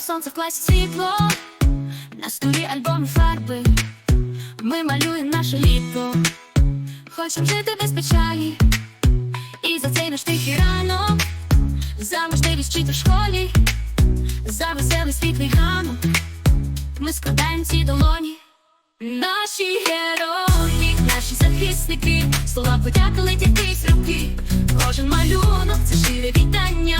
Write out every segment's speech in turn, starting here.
сонце в класі світло, на столі альбоми фарби. Ми малюємо наше літо, хочемо жити без печалі. І за цей наш тихий ранок, за можливість вчити в школі, за веселий світлий ганок. Ми складаємо ці долоні. Наші герої, наші захисники, слова подяки летять крізь руки. Кожен малюнок це щире вітання,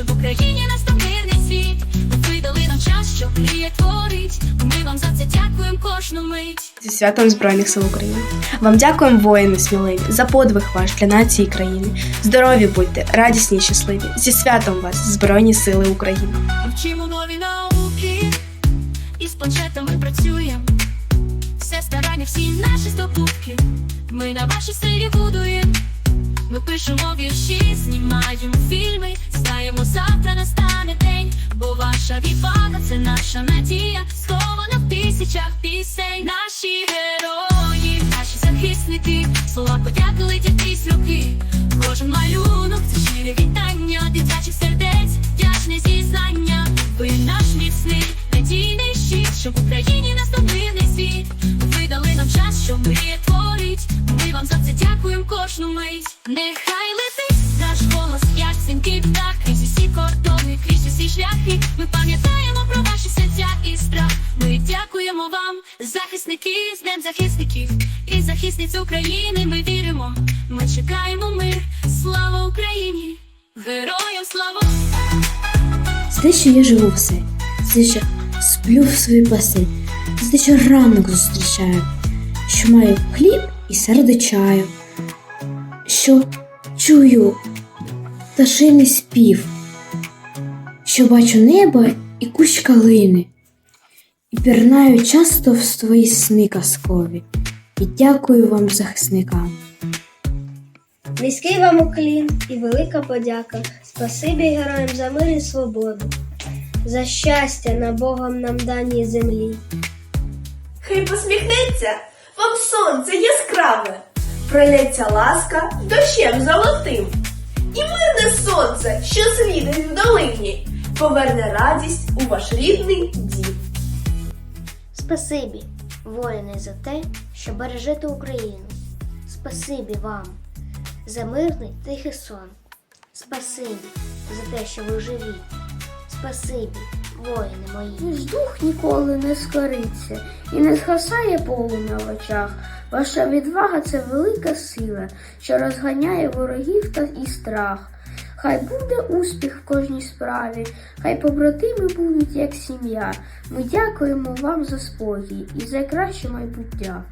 щоб в Україні настав мирний світ. Ви дали нам час, щоб мрія творить. Ми вам за це дякуємо кожну мить. Зі святом Збройних сил України. Вам дякуємо, воїни сміливі, за подвиг ваш для нації і країни. Здорові будьте, радісні і щасливі. Зі святом вас, Збройні Сили України. Вчимо нові науки, і з планшетами працюємо. Все старання, всі наші здобутки. Ми на вашій силі будуємо. Ми пишемо вірші, знімаємо фільми. Бо ваша відвага це наша надія, схована в тисячах пісень. Наші герої, наші захисники, слова подяки летять крізь руки. Кожен малюнок це щире вітання, дитячих сердець, вдячне зізнання. Ви наш міцний, надійний щит, щоб в Україні настав мирний світ. Ви дали нам час, що мріє творить. Ми вам за це дякуємо кожну мить. Нехай Ми пам'ятаємо про ваші серця і страх. Ми дякуємо вам, захисники, з Днем захисників і захисниць України. Ми віримо, ми чекаємо мир. Слава Україні! Героям слава! За те, що я живу все, за те, що сплю в своїй басейні, за те, що ранок зустрічаю, що маю хліб і серце чаю, що чую пташиний спів, що бачу небо і кущ калини, і пірнаю часто в свої сни казкові, і дякую вам, захисникам. Низький вам уклін і велика подяка. Спасибі героям за мир і свободу, за щастя на Богом нам даній землі. Хай посміхнеться вам сонце яскраве, пролється ласка дощем золотим, і мирне сонце, що світить в долині, поверне радість у ваш рідний дім. Спасибі, воїни, за те, що бережете Україну. Спасибі вам за мирний тихий сон. Спасибі за те, що ви живі. Спасибі, воїни мої. Наш дух ніколи не скориться і не згасає полум'я в очах. Ваша відвага це велика сила, що розганяє ворогів та і страх. Хай буде успіх в кожній справі, хай побратими будуть як сім'я. Ми дякуємо вам за спокій і за краще майбуття.